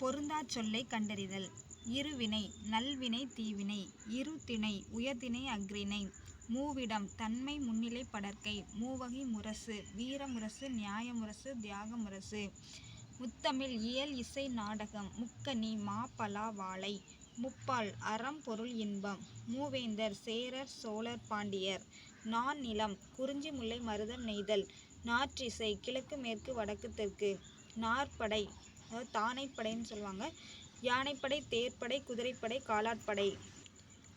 பொருந்தா சொல்லை கண்டறிதல். இருவினை நல்வினை தீவினை. இரு திணை உயர்திணை அஃறிணை. மூவிடம் தன்மை முன்னிலை படர்க்கை. மூவகை முரசு வீரமுரசு நியாயமுரசு தியாகமுரசு முத்தமிழ் இயல் இசை நாடகம். முக்கனி மாப்பலா வாழை. முப்பால் அறம் பொருள் இன்பம். மூவேந்தர் சேரர் சோழர் பாண்டியர். நான்நிலம் குறிஞ்சி முல்லை மருதம் நெய்தல். நாற்றிசை கிழக்கு மேற்கு வடக்கு தெற்கு. நாற்படை அதாவது தானைப்படைன்னு சொல்லுவாங்க. யானைப்படை தேர்ப்படை குதிரைப்படை காலாட்படை.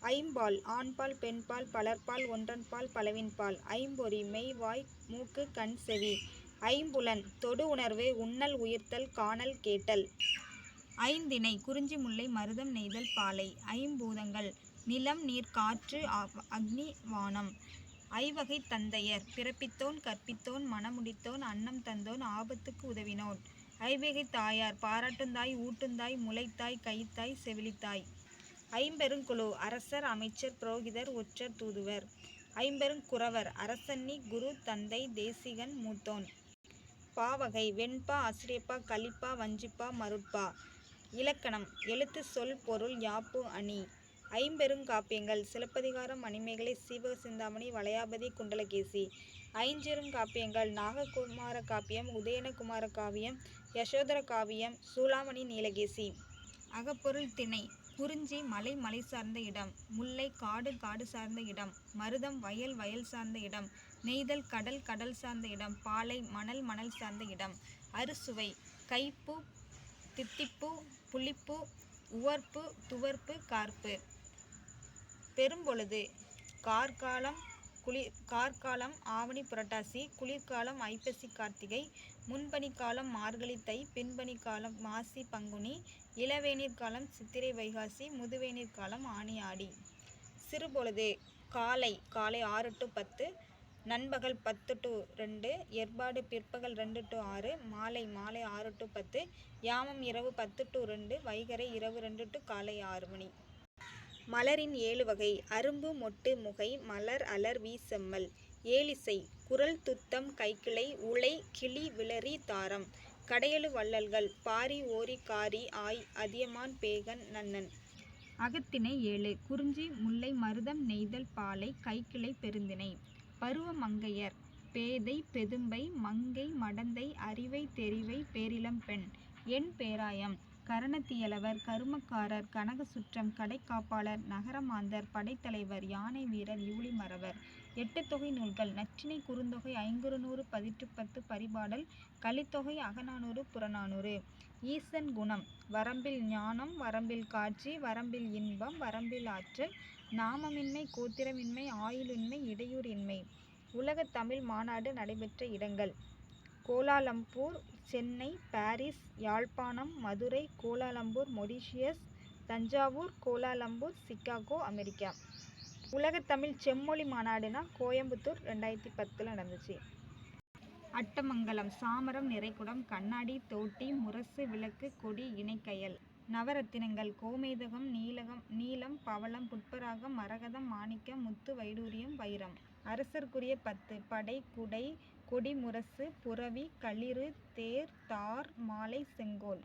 ஐம்பால் ஆண்பால் பெண்பால் பலர்பால் ஒன்றன்பால் பலவின்பால். ஐம்பொறி மெய் வாய் மூக்கு கண் செவி. ஐம்புலன் தொடு உணர்வு உண்ணல் உயிர்த்தல் காணல் கேட்டல். ஐந்திணை குறிஞ்சி முல்லை மருதம் நெய்தல் பாலை. ஐம்பூதங்கள் நிலம் நீர் காற்று அக்னி வானம். ஐவகைத் தந்தையர் பிறப்பித்தோன் கற்பித்தோன் மணமுடித்தோன் அன்னம் தந்தோன் ஆபத்துக்கு உதவினோன். ஐவேகை தாயார் பாராட்டுந்தாய் ஊட்டுந்தாய் முளைத்தாய் கைத்தாய் செவிலித்தாய். ஐம்பெருங் குழு அரசர் அமைச்சர் புரோகிதர் ஒற்றர் தூதுவர். ஐம்பெருங் குரவர் அரசன்னி குரு தந்தை தேசிகன் மூத்தோன். பாவகை வெண்பா அசிரியப்பா கலிப்பா வஞ்சிப்பா மருட்பா. இலக்கணம் எழுத்து சொல் பொருள் யாப்பு அணி. ஐம்பெரும் காப்பியங்கள் சிலப்பதிகாரம் மணிமேகலை சீவக சிந்தாமணி வளையாபதி குண்டலகேசி. ஐஞ்சிறுங் காப்பியங்கள் நாககுமார காப்பியம் உதயனகுமார காவியம் யசோதர காவியம் சூளாமணி நீலகேசி. அகப்பொருள் திணை: குறிஞ்சி மலை மலை சார்ந்த இடம். முல்லை காடு காடு சார்ந்த இடம். மருதம் வயல் வயல் சார்ந்த இடம். நெய்தல் கடல் கடல் சார்ந்த இடம். பாலை மணல் மணல் சார்ந்த இடம். அறுசுவை கைப்பு தித்திப்பு புளிப்பு உவர்ப்பு துவர்ப்பு கார்ப்பு. பெரும்பொழுது கார்காலம் குளிர் கார்காலம் ஆவணி புரட்டாசி. குளிர்காலம் ஐப்பசி கார்த்திகை. முன்பனிக் காலம் மார்கழி தை. காலம் மாசி பங்குனி. இளவேநீர் காலம் சித்திரை வைகாசி. முதுவேநீர் காலம் ஆனி ஆடி. சிறுபொழுது காலை காலை ஆறு டு பத்து. நண்பகல் பத்து டு ரெண்டு ஏற்பாடு பிற்பகல் ரெண்டு டு ஆறு. மாலை மாலை ஆறு டு பத்து. யாமம் இரவு பத்து டு ரெண்டு வைகறை இரவு ரெண்டு டு காலை ஆறு மணி. மலரின் ஏழு வகை. அரும்பு மொட்டு முகை மலர் அலர் வி செம்மல். குரல் துத்தம் கைக்கிளை உளை கிளி விளரி தாரம். கடையழு வள்ளல்கள் பாரி ஓரி காரி ஆய் அதியமான் பேகன் நன்னன். அகத்திணை ஏழு. குறிஞ்சி முல்லை மருதம் நெய்தல் பாலை கைக்கிளை பெருந்திணை. பருவ மங்கையர் பேதை பெதும்பை மங்கை மடந்தை அரிவை தெரிவை பேரிளம் பெண். என் பேராயம் கரணத்தியலவர் கருமக்காரர் கனக சுற்றம் கடைக்காப்பாளர் நகரமாந்தர் படைத்தலைவர் யானை வீரர் யூழி எட்டு தொகை நூல்கள். நச்சினை குறுந்தொகை ஐங்குறுநூறு பதிற்றுப்பத்து பரிபாடல். கலித்தொகை அகநானூறு புறநானூறு. ஈசன் குணம். வரம்பில் ஞானம் வரம்பில் காட்சி வரம்பில் இன்பம் வரம்பில் ஆற்றல். நாமமின்மை கோத்திரமின்மை ஆயுளின்மை இடையூறின்மை. உலகத் தமிழ் மாநாடு நடைபெற்ற இடங்கள். Kuala Lumpur Chennai Paris Jaffna Madurai Kuala Lumpur Mauritius Thanjavur Kuala Lumpur Chicago America. உலகத்தமிழ் செம்மொழி மாநாடுனா கோயம்புத்தூர் ரெண்டாயிரத்தி பத்தில் நடந்துச்சு. அட்டமங்கலம் சாமரம் நிறைகுடம் கண்ணாடி தோட்டி முரசு விளக்கு கொடி இணைக்கயல். நவரத்தினங்கள் கோமேதகம் நீலகம் நீலம் பவளம் புட்பராகம் மரகதம் மாணிக்கம் முத்து வைடூரியம் வைரம். அரசர்க்குரிய பத்து படை குடை கொடி முரசு புரவி களிறு தேர் தார் மாலை செங்கோல்.